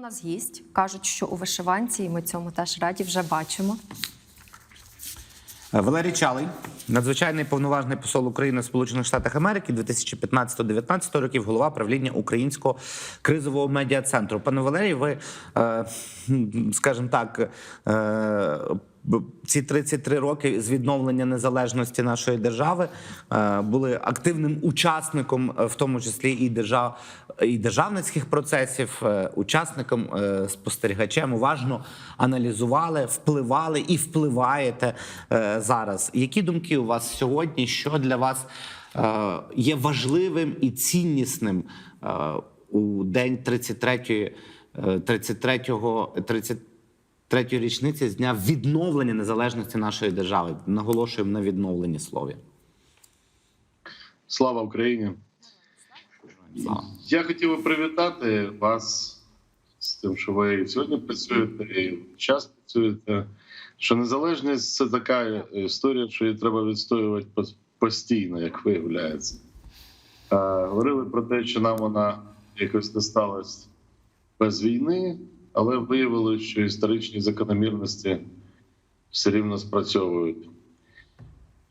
у нас гість. Кажуть, що у вишиванці, і ми цьому теж раді вже бачимо. Валерій Чалий, надзвичайний повноважний посол України в Сполучених Штатах Америки 2015-2019 років, голова правління Українського кризового медіа центру. Пане Валерій, ви, е, скажімо так, е, ці 33 роки з відновлення незалежності нашої держави е, були активним учасником, е, в тому числі і держав і державницьких процесів, е, учасником, е, спостерігачем, уважно аналізували, впливали і впливаєте е, зараз. Які думки у вас сьогодні? Що для вас є важливим і ціннісним у день 33-ї, е, 33-го, 33-ї річниці з дня відновлення незалежності нашої держави? Наголошуємо на відновленні слові. Слава Україні! Слава. Я хотів би привітати вас з тим, що ви сьогодні працюєте, і час працюєте. Що незалежність це така історія, що її треба відстоювати постійно, як виявляється. Е, Говорили про те, що нам вона якось не сталася без війни, але виявили, що історичні закономірності все рівно спрацьовують.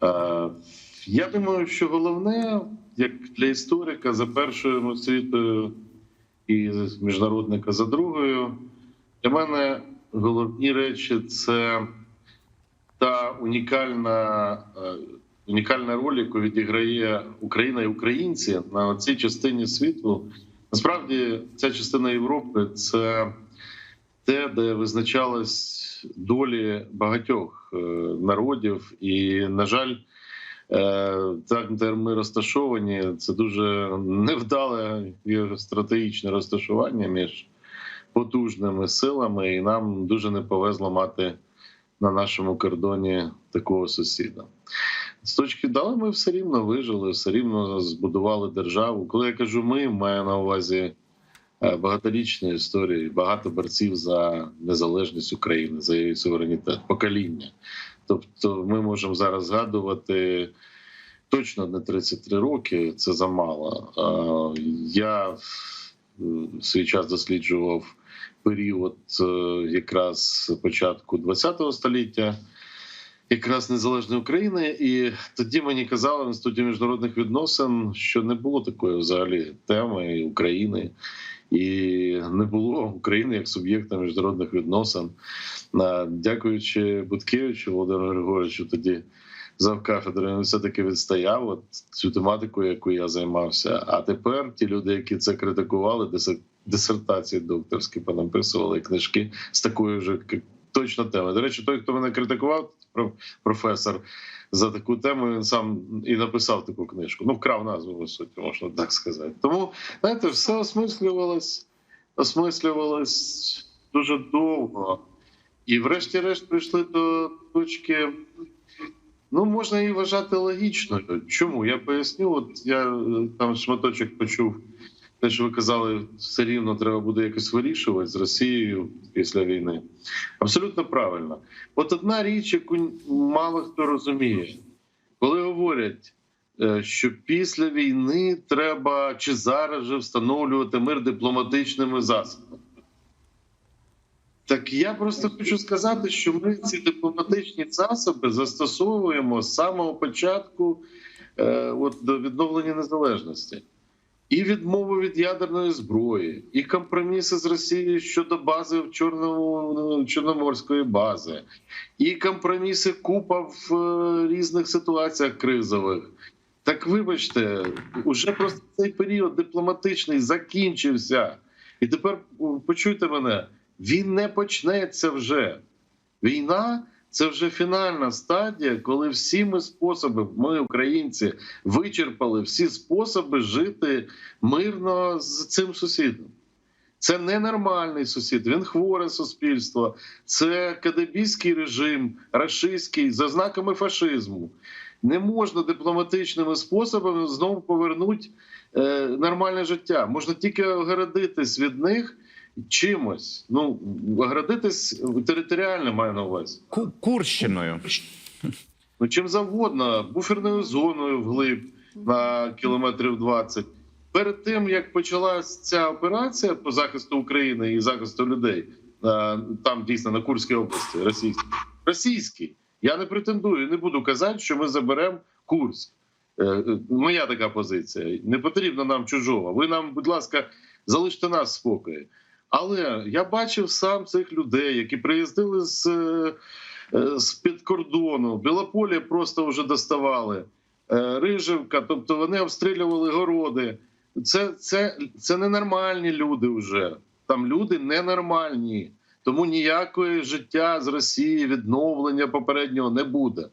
Е, Я думаю, що головне, як для історика, за першою освітою і міжнародника за другою, для мене головні речі це та унікальна, е, унікальна роль, яку відіграє Україна і українці на цій частині світу. Насправді, ця частина Європи це те, де визначались долі багатьох е, народів, і, на жаль, Так, де ми розташовані, це дуже невдале стратегічне розташування між потужними силами, і нам дуже не повезло мати на нашому кордоні такого сусіда. З точки дали, ми все рівно вижили, все рівно збудували державу. Коли я кажу ми, маю на увазі е, багаторічні історії, багато борців за незалежність України, за її суверенітет, покоління. Тобто, ми можемо зараз згадувати точно не 33 роки, це замало. Я в свій час досліджував період е, якраз початку ХХ століття. Якраз незалежної України, і тоді мені казали в інституті міжнародних відносин, що не було такої взагалі теми України, і не було України як суб'єкта міжнародних відносин. Дякуючи Буткевичу Володимиру Григоровичу, тоді завкафедри, він все таки відстояв от цю тематику, яку я займався. А тепер ті люди, які це критикували, дисер- дисертації докторські понаписували книжки з такою ж точно темою. До речі, той, хто мене критикував, професор. За таку тему він сам і написав таку книжку. Ну, вкрав назву по суті, можна так сказати. Тому знаєте, все осмислювалось, осмислювалось дуже довго. І, врешті-решт, прийшли до точки. Ну, можна її вважати логічною. Чому? Я поясню. От я е, там шматочок почув, те, що ви казали, все рівно треба буде якось вирішувати з Росією після війни. Абсолютно правильно. От одна річ, яку мало хто розуміє, коли говорять, е, що після війни треба чи зараз же встановлювати мир дипломатичними засобами. Так я просто хочу сказати, що ми ці дипломатичні засоби застосовуємо з самого початку е, от, до відновлення незалежності. І відмову від ядерної зброї, і компроміси з Росією щодо бази в Чорному Чорноморської бази, і компроміси купа в е, різних ситуаціях кризових. Так вибачте, уже просто цей період дипломатичний закінчився. І тепер почуйте мене, він не почнеться вже. Війна це вже фінальна стадія, коли всі ми способи, ми, українці, вичерпали всі способи жити мирно з цим сусідом. Це ненормальний сусід, він хворе суспільство, це кадебійський режим, рашистський, за знаками фашизму. Не можна дипломатичними способами знову повернути е, нормальне життя. Можна тільки огородитись від них чимось. Ну, огородитись територіально маю на увазі. Курщиною. Ну, чим завгодно, буферною зоною вглиб на кілометрів 20. перед тим як почалась ця операція по захисту України і захисту людей, е, там дійсно на Курській області, російській, російський. Я не претендую, не буду казати, що ми заберемо Курськ. Е, е, Моя така позиція. Не потрібно нам чужого. Ви нам, будь ласка, залиште нас в спокої. Але я бачив сам цих людей, які приїздили з, е, е, з під кордону. Білополі просто вже доставали. Е, Рижевка, тобто вони обстрілювали городи. Це, це, це ненормальні люди вже. Там люди ненормальні. Тому ніякої життя з Росії, відновлення попереднього не буде.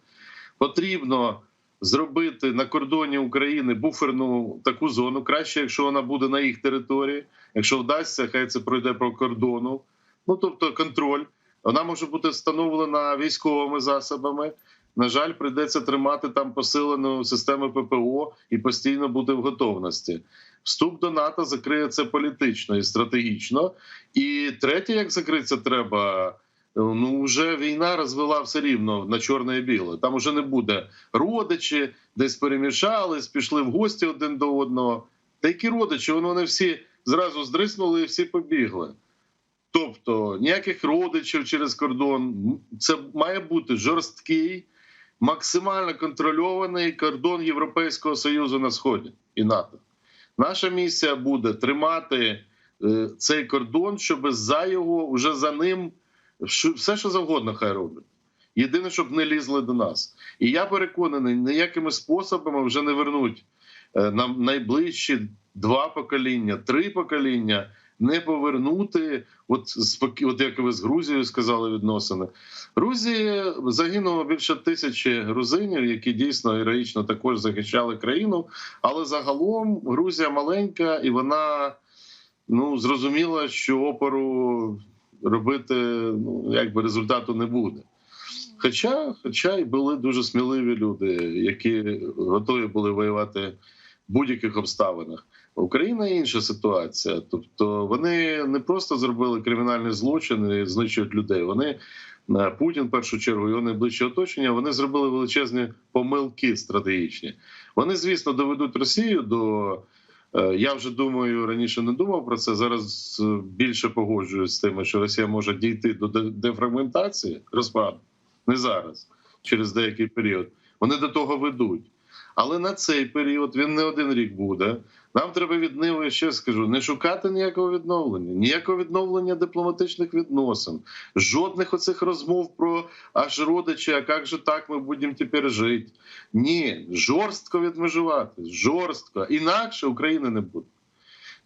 Потрібно зробити на кордоні України буферну таку зону. Краще, якщо вона буде на їх території. Якщо вдасться, хай це пройде по кордону. Ну тобто контроль. Вона може бути встановлена військовими засобами. На жаль, прийдеться тримати там посилену систему ППО і постійно бути в готовності. Вступ до НАТО закриє це політично і стратегічно. І третє, як закритися треба. Ну, вже війна розвела все рівно на чорне і біле. Там уже не буде родичі, десь перемішались, пішли в гості один до одного. Та які родичі, вони всі зразу здриснули і всі побігли. Тобто ніяких родичів через кордон. Це має бути жорсткий, максимально контрольований кордон Європейського Союзу на сході і НАТО. Наша місія буде тримати е, цей кордон, щоб за його вже за ним все, що завгодно, хай роблять. Єдине, щоб не лізли до нас. І я переконаний, ніякими способами вже не вернуть е, нам найближчі два покоління, три покоління не повернути. От от як ви з Грузією сказали відносини. Грузії загинуло більше тисячі грузинів, які дійсно героїчно також захищали країну. Але загалом Грузія маленька, і вона ну зрозуміла, що опору робити ну якби результату не буде. Хоча, хоча й були дуже сміливі люди, які готові були воювати в будь-яких обставинах. Україна інша ситуація. Тобто вони не просто зробили кримінальні злочини, і знищують людей. Вони е, Путін, в першу чергу, його найближче оточення. Вони зробили величезні помилки стратегічні. Вони, звісно, доведуть Росію до. Е, Я вже думаю, раніше не думав про це. Зараз е, більше погоджуюсь з тим, що Росія може дійти до дефрагментації розпаду. Не зараз, через деякий період. Вони до того ведуть. Але на цей період він не один рік буде. Нам треба від Ниви, ще скажу, не шукати ніякого відновлення, ніякого відновлення дипломатичних відносин, жодних оцих розмов про аж родичі, а як же так ми будемо тепер жити. Ні, жорстко відмежувати, жорстко. Інакше України не буде.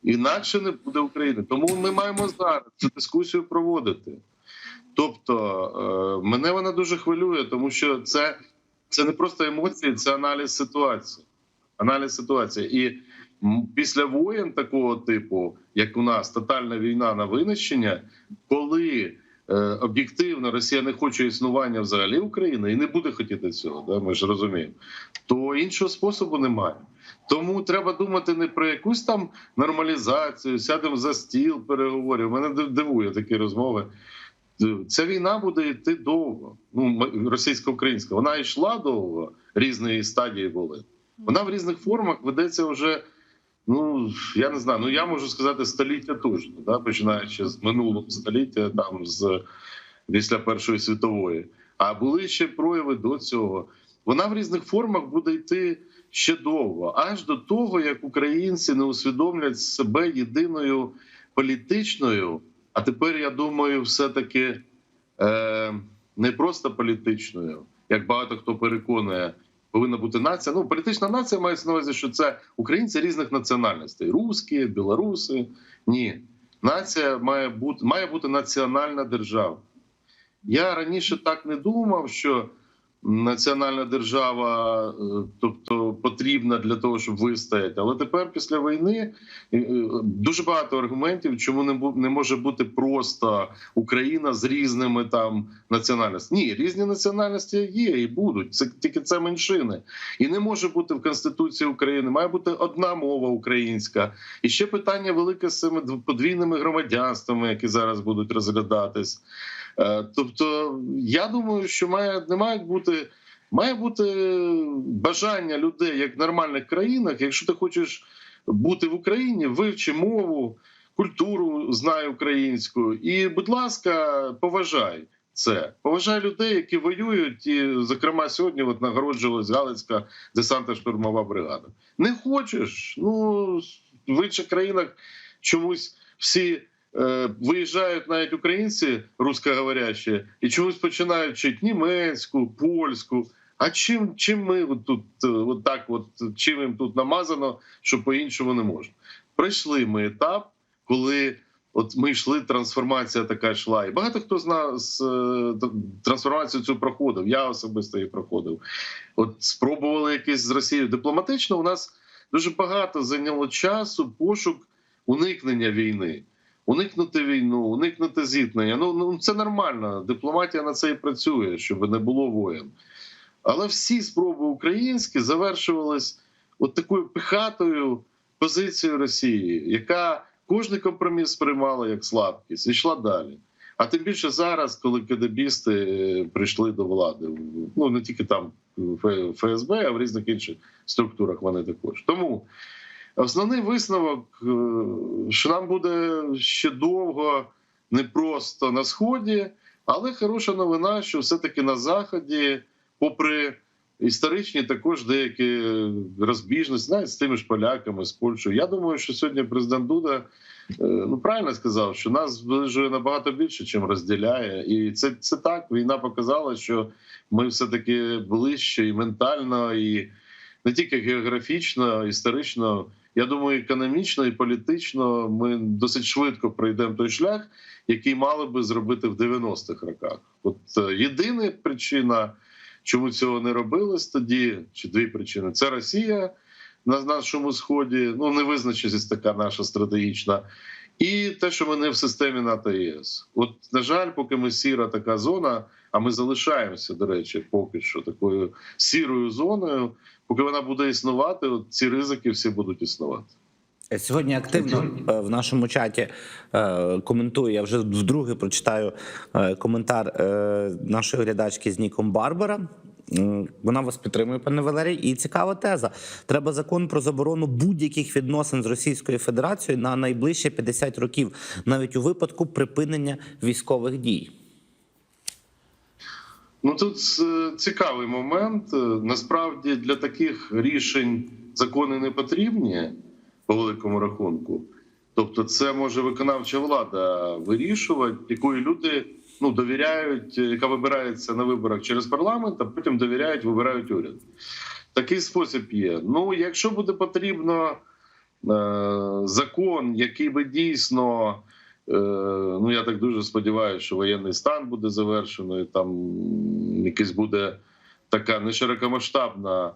Інакше не буде України. Тому ми маємо зараз цю дискусію проводити. Тобто, е, мене вона дуже хвилює, тому що це, це не просто емоції, це аналіз ситуації. Аналіз ситуації. І після воєн такого типу, як у нас тотальна війна на винищення, коли е, об'єктивно Росія не хоче існування взагалі України і не буде хотіти цього, да, ми ж розуміємо, то іншого способу немає. Тому треба думати не про якусь там нормалізацію, сядемо за стіл переговорів. Мене дивує такі розмови. Ця війна буде йти довго. Ну, російсько-українська. Вона йшла довго, різні стадії були. Вона в різних формах ведеться вже. Ну я не знаю. Ну я можу сказати століття точно, да, починаючи з минулого століття, там з після Першої світової. А були ще прояви до цього. Вона в різних формах буде йти ще довго, аж до того, як українці не усвідомлять себе єдиною політичною. А тепер я думаю, все-таки е, не просто політичною, як багато хто переконує, повинна бути нація. Ну, політична нація має на увазі, що це українці різних національностей: русські, білоруси. Ні, нація має бути має бути національна держава. Я раніше так не думав, що національна держава, е, тобто потрібна для того, щоб вистояти. Але тепер, після війни, е, е, дуже багато аргументів, чому не не може бути просто Україна з різними там національностями. Ні, різні національності є і будуть. Це тільки це меншини, і не може бути в конституції України. Має бути одна мова українська. І ще питання велике з цими подвійними громадянствами, які зараз будуть розглядатись. Е, Тобто, я думаю, що має не мають бути. Має бути бажання людей як в нормальних країнах. Якщо ти хочеш бути в Україні, вивчи мову, культуру, знай українську. І, будь ласка, поважай це. Поважай людей, які воюють. І, зокрема, сьогодні от нагороджувалась Галицька десантно-штурмова бригада. Не хочеш? Ну в інших країнах чомусь всі. Е, Виїжджають навіть українці русскоговорящі і чомусь починають вчити німецьку, польську. А чим, чим ми от тут е, от так, от чим їм тут намазано, що по-іншому не можна? Пройшли ми етап, коли от ми йшли, трансформація така йшла. І багато хто з нас е, трансформацію цю проходив. Я особисто її проходив. От спробували якесь з Росією дипломатично. У нас дуже багато зайняло часу пошук уникнення війни. Уникнути війну, уникнути зіткнення. Ну, ну це нормально. Дипломатія на це і працює, щоб не було воєн. Але всі спроби українські завершувались от такою пихатою позицією Росії, яка кожний компроміс сприймала як слабкість і йшла далі. А тим більше зараз, коли кадебісти е, прийшли до влади, ну не тільки там ФСБ, а в різних інших структурах вони також. Тому основний висновок, е, що нам буде ще довго непросто на сході, але хороша новина, що все-таки на заході, попри історичні також деякі розбіжності, навіть з тими ж поляками, з Польщею. Я думаю, що сьогодні президент Дуда е, ну правильно сказав, що нас зближує набагато більше, чим розділяє, і це, це так. Війна показала, що ми все таки ближче і ментально, і не тільки географічно, історично. Я думаю, економічно і політично ми досить швидко пройдемо той шлях, який мали би зробити в 90-х роках. От е, єдина причина, чому цього не робилось тоді, чи дві причини: це Росія на нашому сході, ну невизначеність така наша стратегічна, і те, що ми не в системі НАТО ЄС. От на жаль, поки ми сіра така зона, а ми залишаємося, до речі, поки що такою сірою зоною. Поки вона буде існувати, ці ризики всі будуть існувати. Е, Сьогодні активно е, в нашому чаті е, коментує. Я вже вдруге прочитаю коментар нашої глядачки з Ніком Барбара. Вона вас підтримує, пане Валерій. І цікава теза. Треба закон про заборону будь-яких відносин з Російською Федерацією на найближче 50 років, навіть у випадку припинення військових дій. Ну тут е, цікавий момент. Е, Насправді для таких рішень закони не потрібні по великому рахунку. Тобто, це може виконавча влада вирішувати, якої люди ну довіряють, е, яка вибирається на виборах через парламент, а потім довіряють, вибирають уряд. Такий спосіб є. Ну, якщо буде потрібно е, закон, який би дійсно. Е, Ну я так дуже сподіваюся, що воєнний стан буде завершено, і там якась буде така не широкомасштабна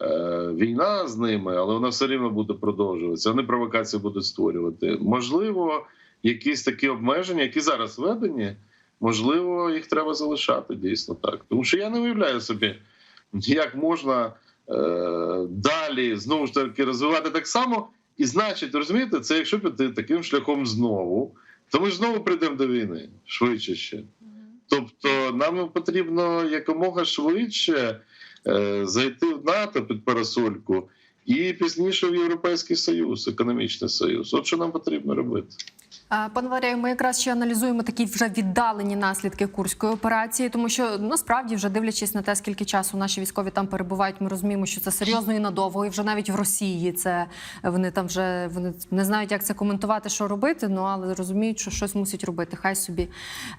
е, війна з ними, але вона все рівно буде продовжуватися. Вони провокації будуть створювати. Можливо, якісь такі обмеження, які зараз введені, можливо, їх треба залишати дійсно так. Тому що я не уявляю собі, як можна е, далі знову ж таки розвивати так само. І значить, розумієте, це якщо піти таким шляхом знову, то ми ж знову прийдемо до війни швидше ще. Тобто, нам потрібно якомога швидше е, зайти в НАТО під парасольку і пізніше в Європейський Союз, економічний союз. От що нам потрібно робити. Пане Валерію, ми якраз ще аналізуємо такі вже віддалені наслідки курської операції, тому що насправді, вже дивлячись на те, скільки часу наші військові там перебувають, ми розуміємо, що це серйозно і надовго. І вже навіть в Росії це вони там вже вони не знають, як це коментувати, що робити. Ну але розуміють, що щось мусять робити. Хай собі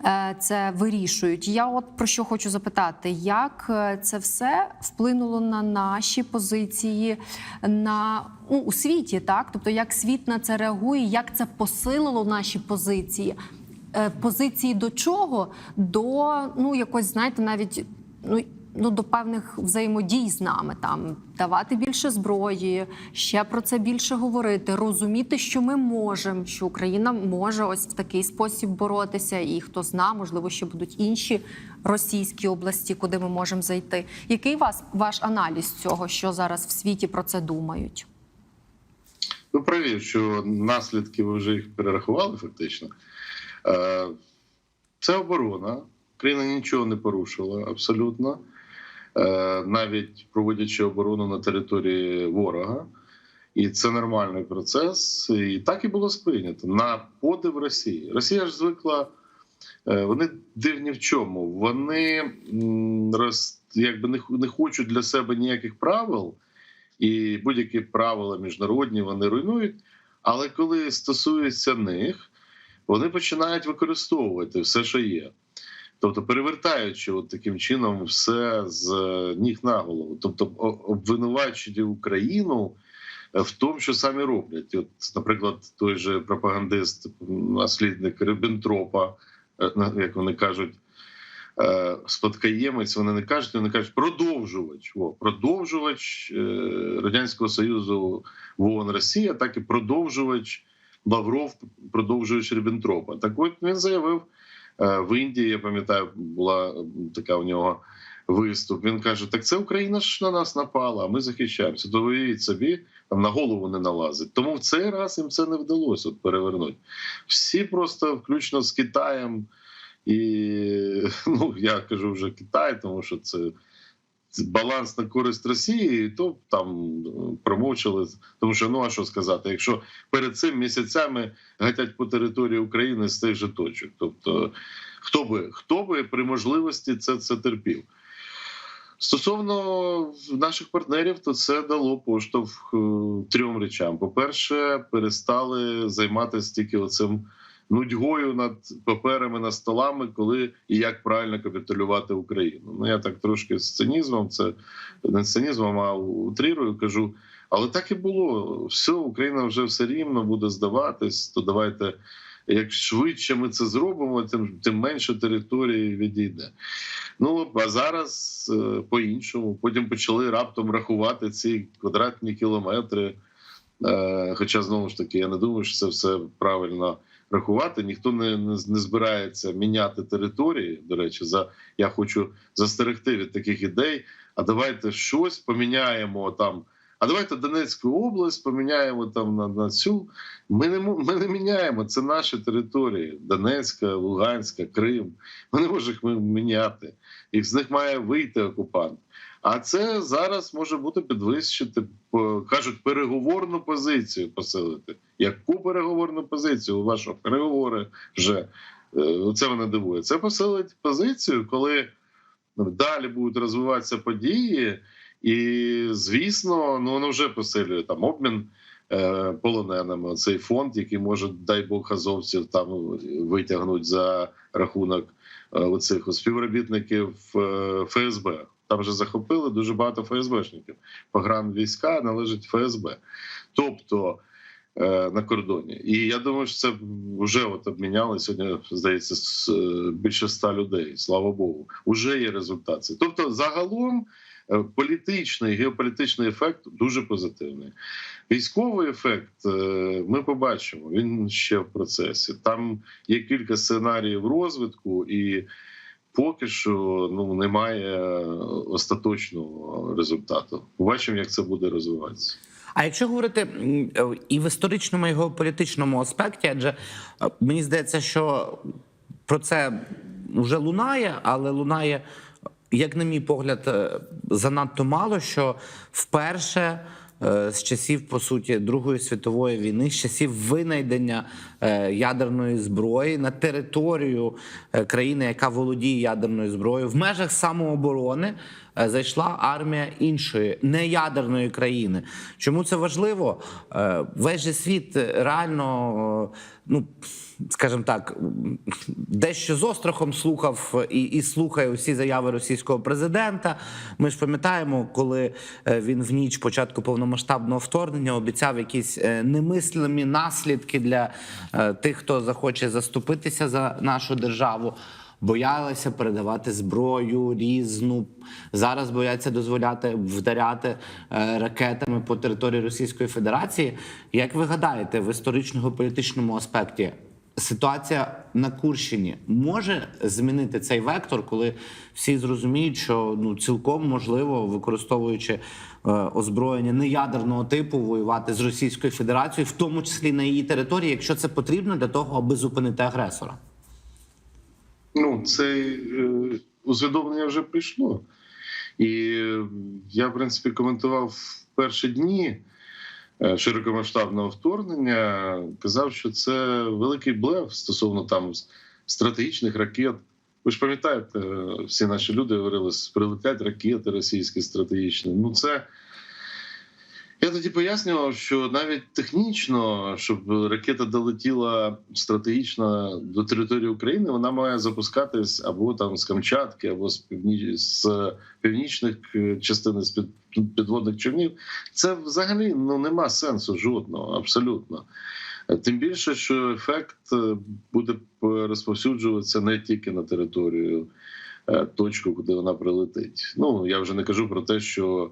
е, це вирішують. Я от про що хочу запитати, як е, це все вплинуло на наші позиції на ну, у світі, так тобто як світ на це реагує, як це посилило наші позиції. Е, Позиції до чого? До ну якось знаєте, навіть ну. Ну, до певних взаємодій з нами там давати більше зброї, ще про це більше говорити, розуміти, що ми можемо, що Україна може ось в такий спосіб боротися, і хто зна, можливо, ще будуть інші російські області, куди ми можемо зайти. Який вас ваш аналіз цього, що зараз в світі про це думають? Ви праві, що наслідки ви вже їх перерахували фактично. Е, Це оборона. Україна нічого не порушила абсолютно, Е, навіть проводячи оборону на території ворога. І це нормальний процес. І так і було сприйнято на подив Росії. Росія ж звикла. е, Вони дивні в чому? Вони якби не хочуть для себе ніяких правил, і будь-які правила міжнародні вони руйнують. Але коли стосується них, вони починають використовувати все, що є. Тобто перевертаючи от таким чином все з е, ніг на голову, тобто о- обвинувачують Україну е, в тому, що самі роблять. От, наприклад, той же пропагандист, наслідник Риббентропа, е, як вони кажуть, е, спадкоємець, вони не кажуть, вони кажуть продовжувач. О, продовжувач е, Радянського Союзу в ООН Росія, так і продовжувач Лавров, продовжувач Риббентропа. Так от він заявив е, в Індії, я пам'ятаю, була така у нього виступ. Він каже: Так це Україна ж на нас напала, а ми захищаємося. То уявіть собі, там на голову не налазить. Тому в цей раз їм це не вдалося от перевернути. Всі просто, включно з Китаєм, і ну я кажу вже Китай, тому що це. Баланс на користь Росії, то там е, промовчали. Тому що ну а що сказати, якщо перед цим місяцями гатять по території України з тих же точок. Тобто, хто би хто би при можливості це, це терпів. Стосовно наших партнерів, то це дало поштовх е, трьом речам. По-перше, перестали займатися тільки оцим нудьгою над паперами над столами, коли і як правильно капітулювати Україну. Ну я так трошки з цинізмом, це не з цинізмом, а утрірую кажу. Але так і було. Все, Україна вже все рівно буде здаватись. То давайте як швидше ми це зробимо, тим тим менше території відійде. Ну а зараз е, по-іншому. Потім почали раптом рахувати ці квадратні кілометри. Е, хоча знову ж таки, я не думаю, що це все правильно рахувати. Ніхто не, не, не збирається міняти території. До речі, за я хочу застерегти від таких ідей. А давайте щось поміняємо там. А давайте Донецьку область поміняємо там на, на цю. Ми не ми не міняємо. Це наші території: Донецька, Луганська, Крим. Ми не можемо їх міняти. І з них має вийти окупант. А це зараз може бути підвищити, кажуть, переговорну позицію посилити. Яку переговорну позицію? У вас переговори вже Е, це мене дивує. Це посилить позицію, коли далі будуть розвиватися події, і звісно, ну воно вже посилює там обмін е, полоненими. Цей фонд, який може, дай Бог, азовців там витягнуть за рахунок е, оцих співробітників е, ФСБ. Там вже захопили дуже багато ФСБшників. Погранвійська належить ФСБ. Тобто е, на кордоні. І я думаю, що це вже от обміняли сьогодні, здається, е, більше ста людей. Слава Богу, уже є результат. цей. Тобто, загалом. е, Політичний геополітичний ефект дуже позитивний. Військовий ефект ми побачимо. Він ще в процесі. Там є кілька сценаріїв розвитку, і поки що ну немає остаточного результату. Побачимо, як це буде розвиватися. А якщо говорити і в історичному, і геополітичному аспекті, адже е, мені здається, що про це вже лунає, але лунає, як на мій погляд, е, занадто мало, що вперше. Е, З часів по суті Другої світової війни, з часів винайдення е, ядерної зброї на територію е, країни, яка володіє ядерною зброєю, в межах самооборони зайшла армія іншої неядерної країни. Чому це важливо? Весь же світ реально, ну скажімо так, дещо з острахом слухав і, і слухає усі заяви російського президента. Ми ж пам'ятаємо, коли е, він в ніч початку повномасштабного вторгнення обіцяв якісь е, немислимі наслідки для е, тих, хто захоче заступитися за нашу державу. Боялися передавати зброю різну. Зараз бояться дозволяти вдаряти ракетами по території Російської Федерації. Як ви гадаєте, в історично-політичному аспекті ситуація на Курщині може змінити цей вектор, коли всі зрозуміють, що ну цілком можливо, використовуючи е, озброєння неядерного типу, воювати з Російською Федерацією, в тому числі на її території, якщо це потрібно для того, аби зупинити агресора. Ну, це е, усвідомлення вже прийшло. І я, в принципі, коментував в перші дні широкомасштабного вторгнення, казав, що це великий блеф стосовно там стратегічних ракет. Ви ж пам'ятаєте, е, всі наші люди говорили, прилетять ракети російські стратегічні. Ну це я тоді пояснював, що навіть технічно, щоб ракета долетіла стратегічно до території України, вона має запускатись або там з Камчатки, або з північ з північних е, частин з під підводних човнів. Це взагалі ну нема сенсу жодного, абсолютно. Тим більше, що ефект е, буде розповсюджуватися не тільки на територію е, точку, куди вона прилетить. Ну я вже не кажу про те, що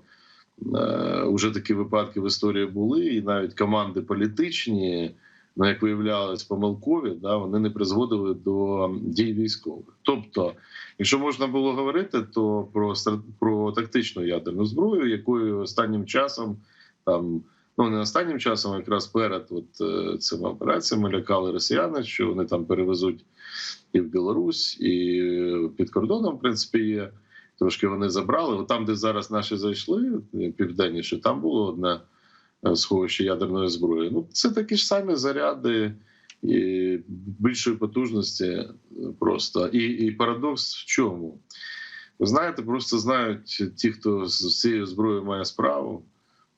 Е, Уже такі випадки в історії були, і навіть команди політичні, ну як виявлялось, помилкові, да, вони не призводили до дій військових. Тобто, якщо можна було говорити, то про про тактичну ядерну зброю, якою останнім часом там. Ну, не останнім часом, а якраз перед от, е, цими операціями лякали росіяни, що вони там перевезуть і в Білорусь, і під кордоном, в принципі, є. Трошки вони забрали. От там, де зараз наші зайшли, південніше, там було одне е, сховище ядерної зброї. Ну, це такі ж самі заряди і більшої потужності е, просто. І, і парадокс в чому? Ви знаєте, просто знають ті, хто з цією зброєю має справу,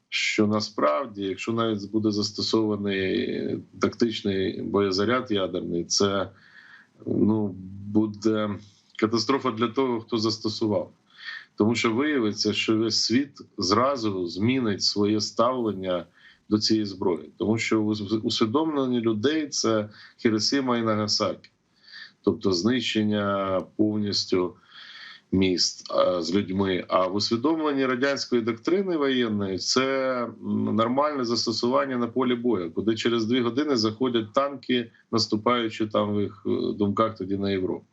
що насправді, якщо навіть буде застосований тактичний боєзаряд ядерний, це ну, буде катастрофа для того, хто застосував. Тому що виявиться, що весь світ зразу змінить своє ставлення до цієї зброї, тому що ус- усвідомлення людей це Хіросіма і Нагасакі, тобто знищення повністю міст з людьми. А в усвідомленні радянської доктрини воєнної це нормальне застосування на полі бою, куди через дві години заходять танки, наступаючи там в їх е, думках тоді на Європу.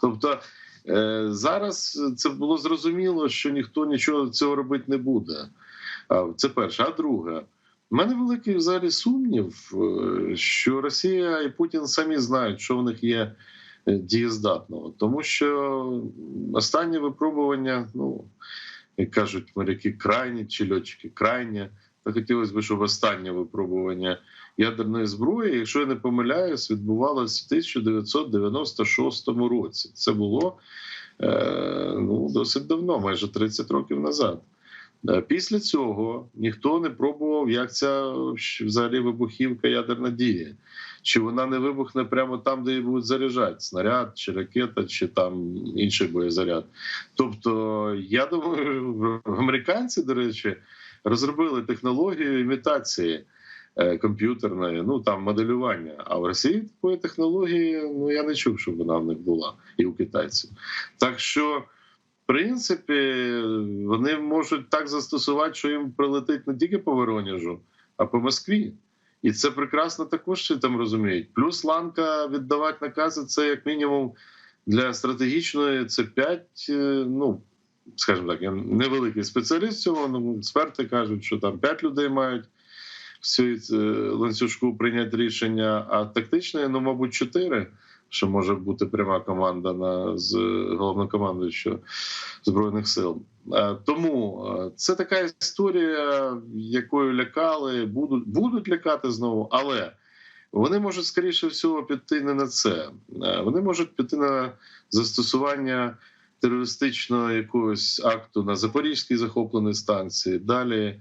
Тобто е, зараз це було зрозуміло, що ніхто нічого цього робити не буде. А, Це перше. А друге, у мене великий взагалі сумнів, е, що Росія і Путін самі знають, що в них є е, дієздатного, тому що останні випробування, ну як кажуть моряки, крайні чи льотчики крайні. Хотілося б, щоб останнє випробування ядерної зброї, якщо я не помиляюсь, відбувалось в 1996 році. Це було е, ну, досить давно, майже 30 років назад. Е, Після цього ніхто не пробував, як ця взагалі вибухівка ядерна діє. Чи вона не вибухне прямо там, де її будуть заряджати снаряд, чи ракета, чи там інший боєзаряд. Тобто, я думаю, американці, до речі, розробили технологію імітації е, комп'ютерної, ну там моделювання. А в Росії такої технології ну я не чув, щоб вона в них була, і у китайців. Так що, в принципі, вони можуть так застосувати, що їм прилетить не тільки по Воронежу, а по Москві. І це прекрасно також ще там розуміють. Плюс ланка віддавати накази це як мінімум для стратегічної це 5, ну скажімо так, я невеликий спеціаліст в цьому. Ну, експерти кажуть, що там 5 людей мають в цій е, ланцюжку прийняти рішення, а тактичної, ну, мабуть, 4, що може бути пряма команда на з головнокомандуючого збройних сил. Е, Тому е, це така історія, якою лякали, будуть будуть лякати знову, але вони можуть скоріше всього піти не на це. Вони можуть піти на застосування терористичного якогось акту на Запорізькій захопленій станції. Далі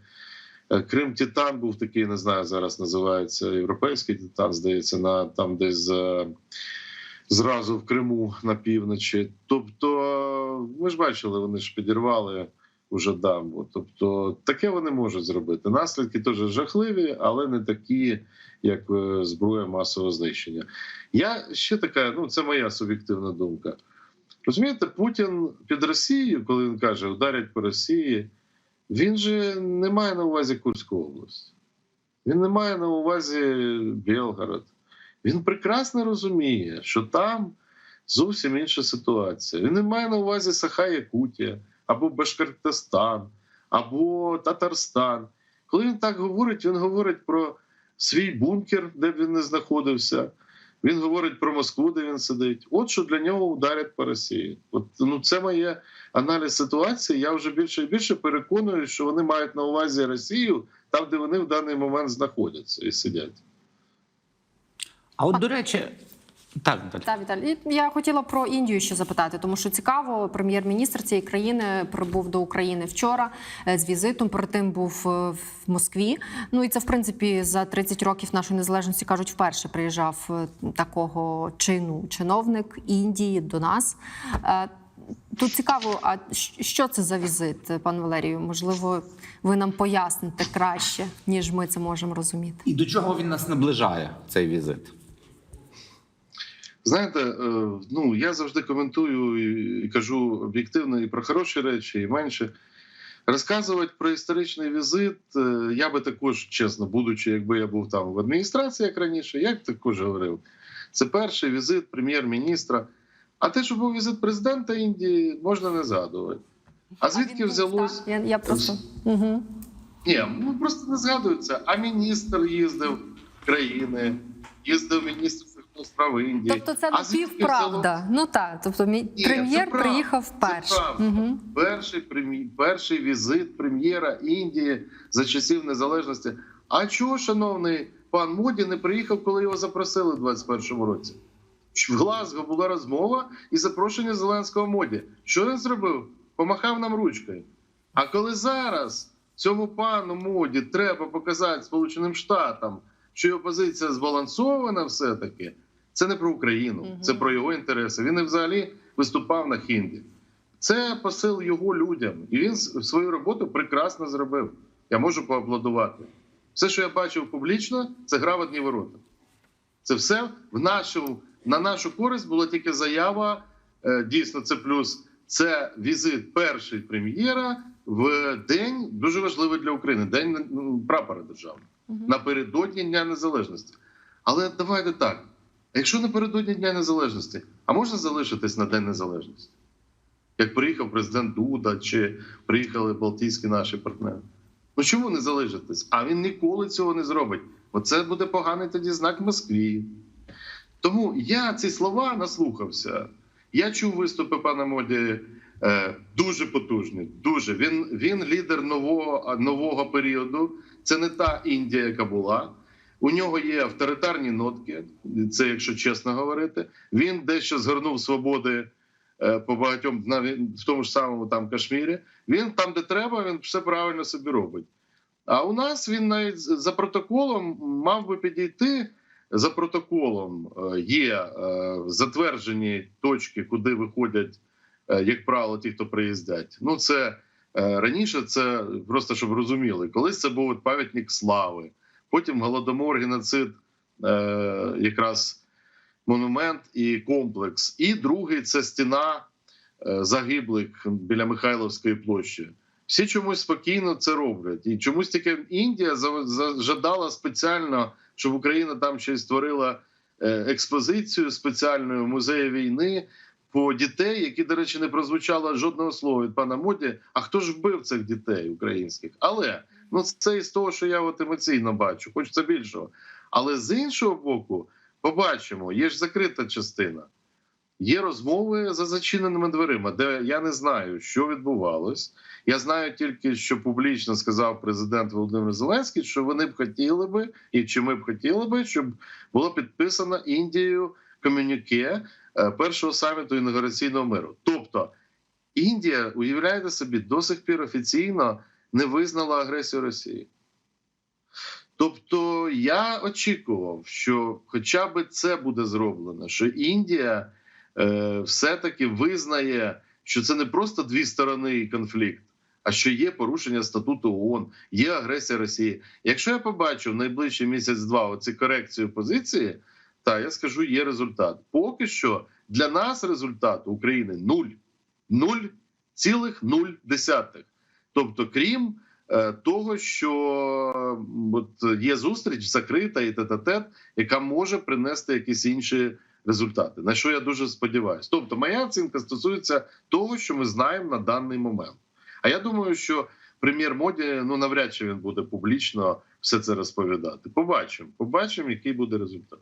е, Крим Титан був такий, не знаю, зараз називається Європейський Титан, здається, на там десь за. Зразу в Криму на півночі. Тобто, ми ж бачили, вони ж підірвали уже дамбу. Тобто, таке вони можуть зробити. Наслідки теж жахливі, але не такі, як е, зброя масового знищення. Я ще така, ну це моя суб'єктивна думка. Розумієте, Путін під Росією, коли він каже, ударять по Росії, він же не має на увазі Курську область. Він не має на увазі Білгород. Він прекрасно розуміє, що там зовсім інша ситуація. Він не має на увазі Саха Якутія, або Башкортостан, або Татарстан. Коли він так говорить, він говорить про свій бункер, де б він не знаходився. Він говорить про Москву, де він сидить. От що для нього ударять по Росії. От ну це моє аналіз ситуації. Я вже більше і більше переконую, що вони мають на увазі Росію там, де вони в даний момент знаходяться і сидять. А от, до речі, так, Наталя. Та Віталій, І я хотіла про Індію ще запитати, тому що цікаво, прем'єр-міністр цієї країни прибув до України вчора е, з візитом. Перед тим був е, в Москві. Ну і це в принципі за 30 років нашої незалежності кажуть, вперше приїжджав е, такого чину чиновник Індії до нас. Тут цікаво, а що це за візит, пан Валерію? Можливо, ви нам поясните краще, ніж ми це можемо розуміти. І до чого він нас наближає, цей візит? Знаєте, е, ну я завжди коментую і- кажу об'єктивно і про хороші речі, і менше. Розказувати про історичний візит, е, я би також, чесно, будучи, якби я був там в адміністрації, як раніше, я б також говорив. Це перший візит прем'єр-міністра. А те, що був візит президента Індії, можна не згадувати. А звідки взялось? Я, я просто угу. Ні, ну просто не згадується. А міністр їздив країни, їздив міністр закордонних Індії. Тобто це А звідки. Ну так, тобто Ні, прем'єр приїхав вперше. Угу. перший прем'є- перший візит прем'єра Індії за часів незалежності. А чого, шановний пан Моді, не приїхав, коли його запросили в 21-му році? В Глазго була розмова і запрошення Зеленського моді. Що він зробив? Помахав нам ручкою. А коли зараз цьому пану моді треба показати Сполученим Штатам, що його позиція збалансована, все-таки це не про Україну, це про його інтереси. Він і взагалі виступав на хінді. Це посил його людям, і він свою роботу прекрасно зробив. Я можу поаплодувати. Все, що я бачив публічно, це гра в одні ворота. Це все в нашу, на нашу користь була тільки заява. е, Дійсно, це плюс. Це візит перший прем'єра в день дуже важливий для України день прапора державного напередодні Дня Незалежності. Але давайте так: якщо напередодні Дня Незалежності, а можна залишитись на День Незалежності? Як приїхав президент Дуда чи приїхали Балтійські наші партнери. Ну чому не залишитись? А він ніколи цього не зробить. Оце буде поганий тоді знак Москві. Тому я ці слова наслухався. Я чув виступи пана Моді е, дуже потужні. Дуже він, він лідер нового, нового періоду. Це не та Індія, яка була. У нього є авторитарні нотки, це якщо чесно говорити. Він дещо згорнув свободи е, по багатьом в тому ж самому там Кашмірі. Він там, де треба, він все правильно собі робить. А у нас він навіть за протоколом мав би підійти. За протоколом е, є е, затверджені точки, куди виходять, як правило, ті, хто приїздять. Ну це раніше, це просто щоб розуміли, колись це був пам'ятник слави, потім голодомор, геноцид, е, якраз монумент і комплекс. І другий це стіна е, загиблих біля Михайловської площі. Всі чомусь спокійно це роблять. І чомусь тільки Індія за- зажадала спеціально, щоб Україна там ще й створила е, експозицію спеціальну в музеї війни по дітей, які, до речі, не прозвучало жодного слова від пана Моді. А хто ж вбив цих дітей українських? Але ну це із того, що я от емоційно бачу, хочеться більшого. Але з іншого боку, побачимо, є ж закрита частина. Є розмови за зачиненими дверима, де я не знаю, що відбувалось. Я знаю тільки, що публічно сказав президент Володимир Зеленський, що вони б хотіли би, і чи ми б хотіли би, щоб було підписано Індією комюніке е, першого саміту інаугураційного миру. Тобто Індія, уявляєте собі, до сих пір офіційно не визнала агресію Росії. Тобто я очікував, що хоча б це буде зроблено, що Індія е, все-таки визнає, що це не просто дві сторони конфлікт, а що є порушення статуту ООН, є агресія Росії. Якщо я побачу в найближчий місяць-два оці корекцію позиції, та я скажу, є результат. Поки що для нас результат України нуль. Нуль цілих нуль десятих. Тобто, крім е, того, що от є зустріч закрита і тет-а-тет, яка може принести якісь інші результати. На що я дуже сподіваюся. Тобто, моя оцінка стосується того, що ми знаємо на даний момент. А я думаю, що прем'єр моді ну навряд чи він буде публічно все це розповідати. Побачимо, побачимо, який буде результат.